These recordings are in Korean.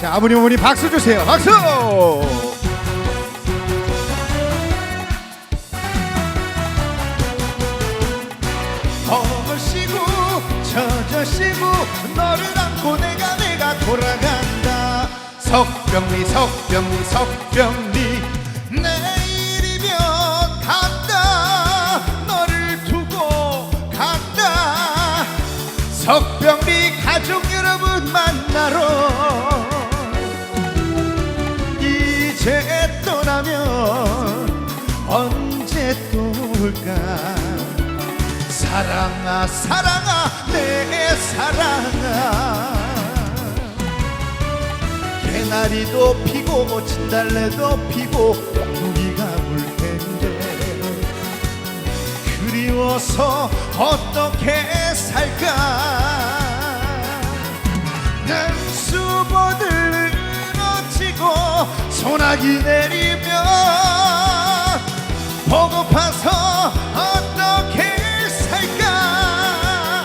자 아버님 어머니 박수 주세요. 박수! 얼씨구 젖어시고 너를 안고 내가 내가 돌아간다. 석병리 석병리 석병 석병리 가족 여러분 만나러 이제 떠나면 언제 또 올까? 사랑아 사랑아 내 사랑아. 개나리도 피고 진달래도 피고 우리가 물 텐데. 그리워서 어떻게 살까? 냉수보들 늘어지고 소나기 내리면 보고파서 어떻게 살까?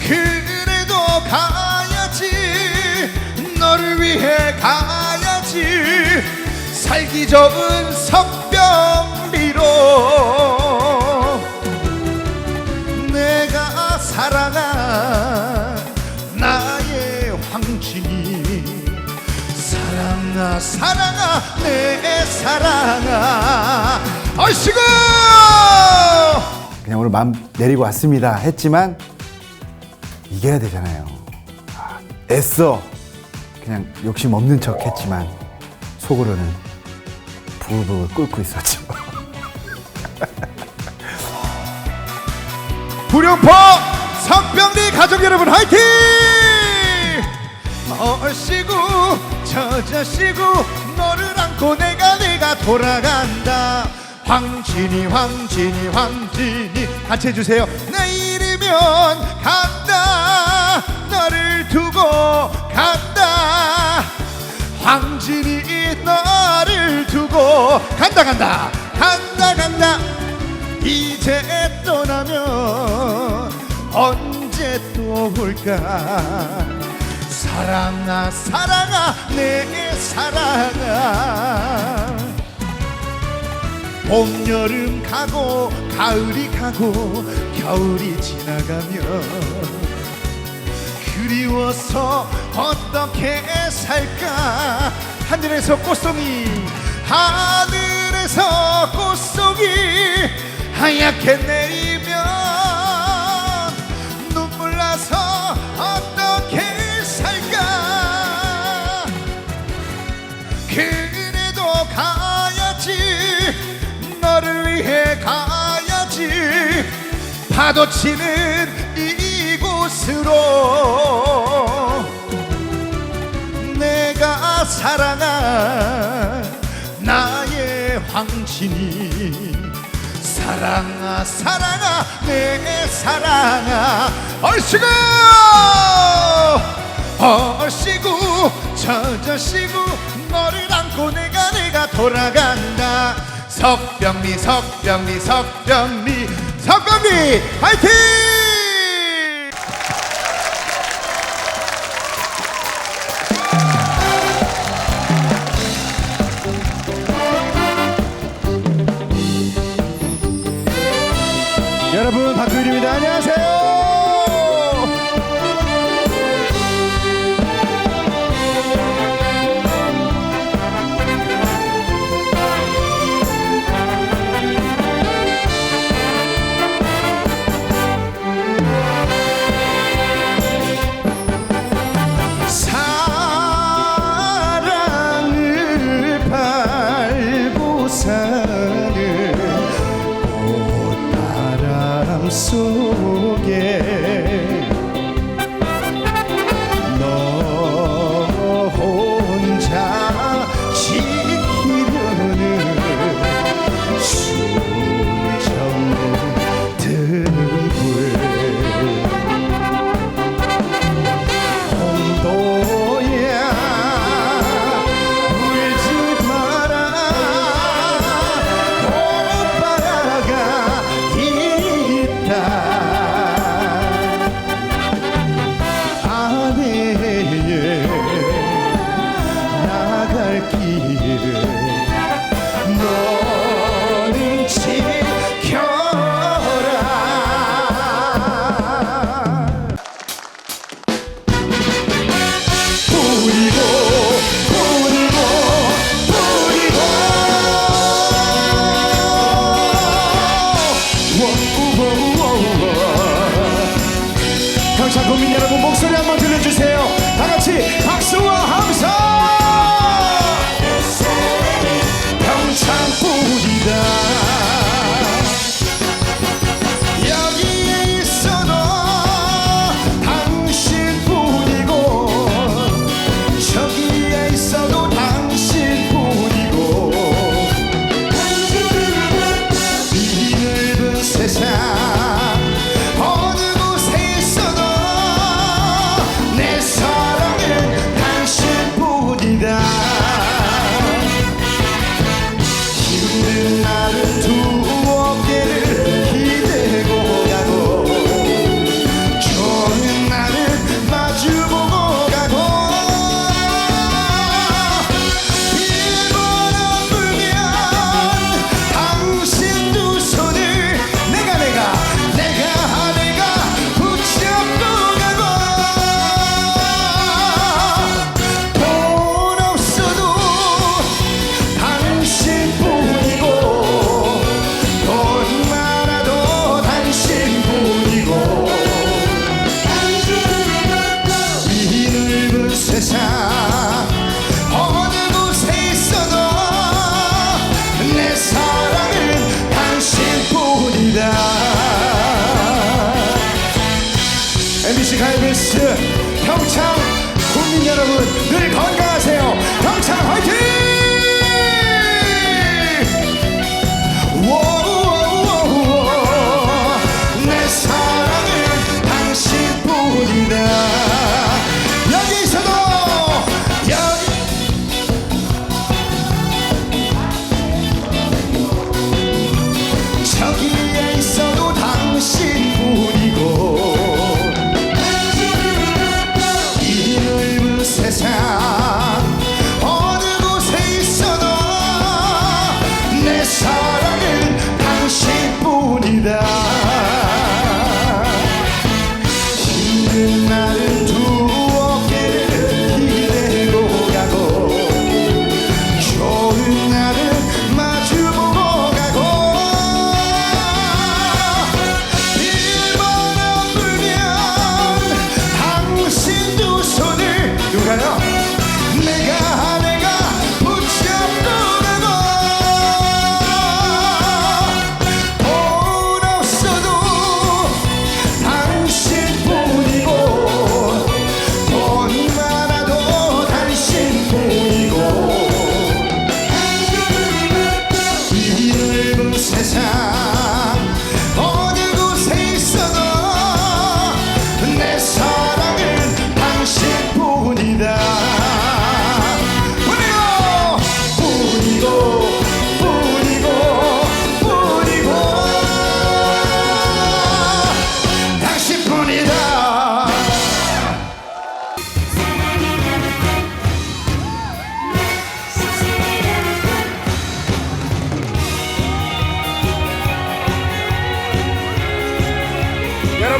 그래도 가야지 너를 위해 가야지. 살기 좋은 석 사랑아 얼씨구 그냥 오늘 마음 내리고 왔습니다 했지만 이겨야 되잖아요. 아, 애써 그냥 욕심 없는 척 했지만 속으로는 부글부글 끓고 있었죠. 구룡포 석병리 가족 여러분 화이팅! 얼씨구 젖어시고 너를 안고 내가 내가 돌아간다. 황진이 황진이 황진이. 같이 해주세요. 내일이면 간다. 너를 두고 간다. 황진이 너를 두고 간다 간다. 간다 간다. 이제 떠나면 언제 또 올까 사랑아 사랑아 내 사랑아. 봄 여름 가고 가을이 가고 겨울이 지나가면 그리워서 어떻게 살까? 하늘에서 꽃송이 하늘에서 꽃송이 하얗게 내리 그래도 가야지. 너를 위해 가야지. 파도 치는 이곳으로. 내가 사랑한 나의 황신이 사랑아 사랑아 내 사랑아. 얼씨구! 얼씨구! 너를 안고 내가 내가 돌아간다. 석병리 석병리 석병리 석병리! 화이팅! 여러분 박규일입니다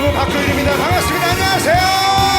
여러분 박효일입니다. 반갑습니다. 안녕하세요.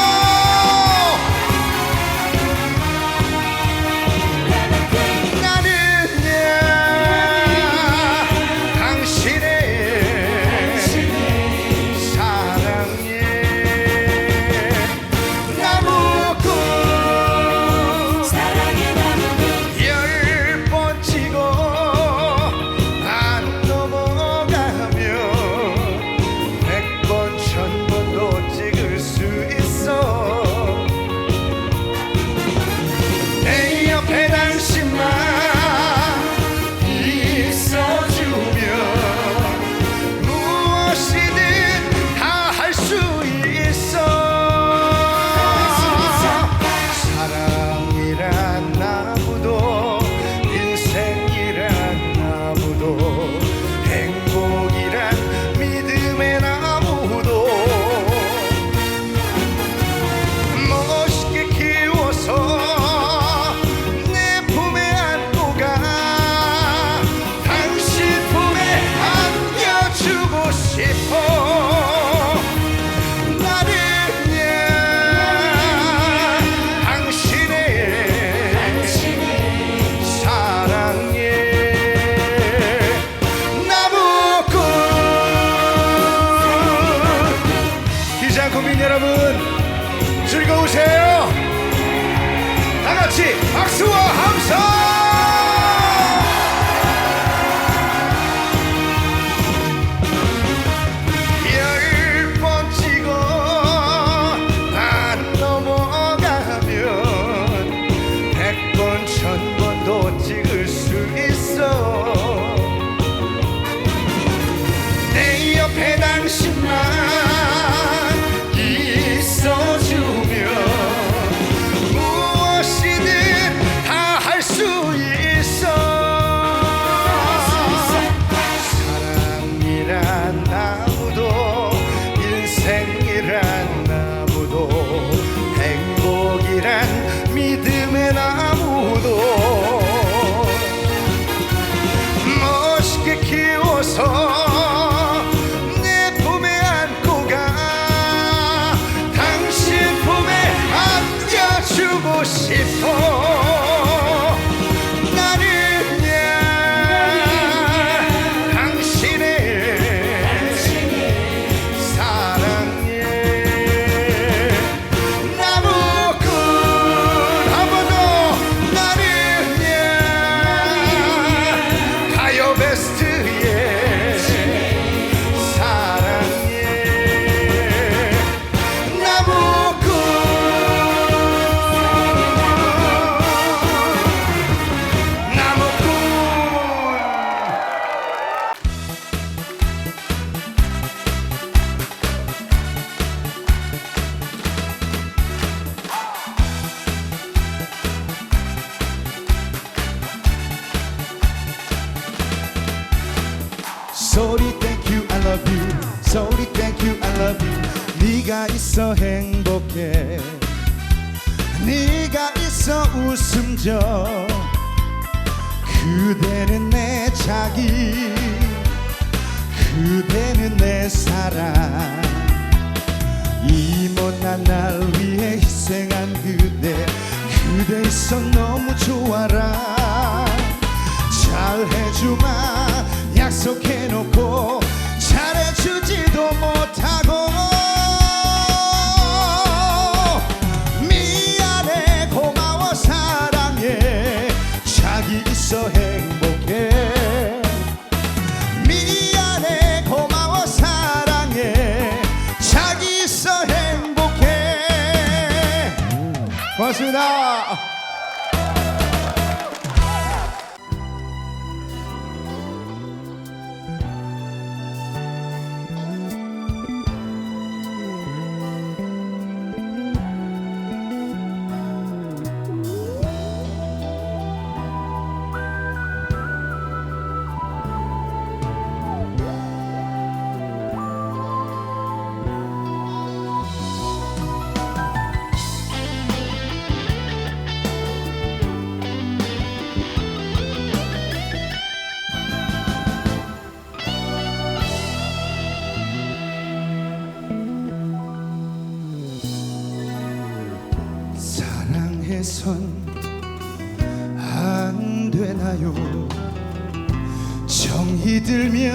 여러분 즐거우세요? 다 같이 박수와 함성! 줘 그대는 내 자기 그대는 내 사랑. 이 못난 날 위해 희생한 그대 그대 있어 너무 좋아라. 잘해주마 약속해놓고 잘해주지도 못하고 있 안 되나요? 정이 들면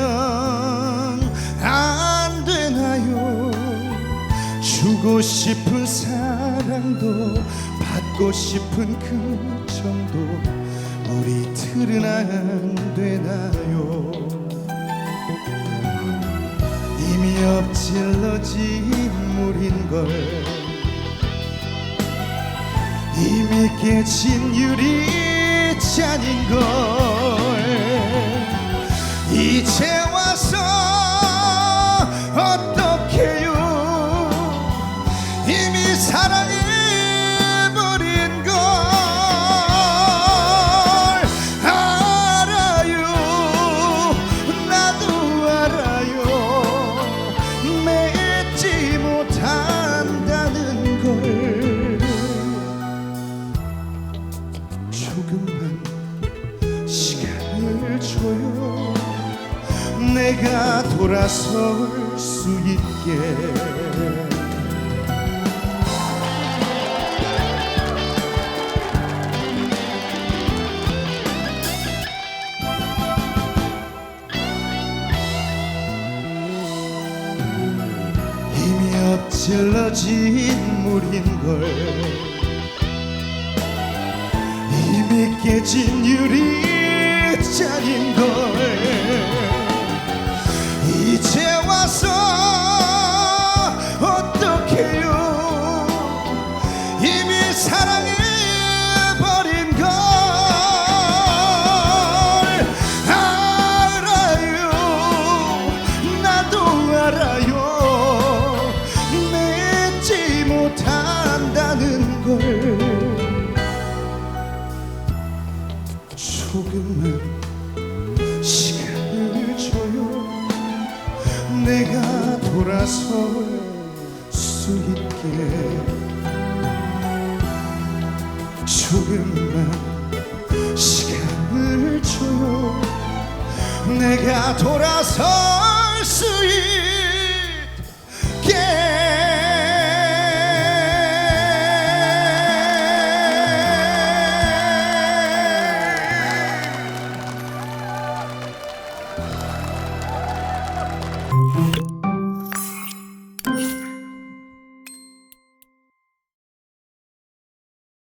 안 되나요? 주고 싶은 사랑도 받고 싶은 그 정도 우리 틀은 안 되나요? 이미 엎질러진 물인 걸 이미 깨진 유리 잔인걸. 이제 이미 엎질러진 물인걸 이미 깨진 유리잔인걸 이제 와서 조금만 시간을 줘요. 내가 있게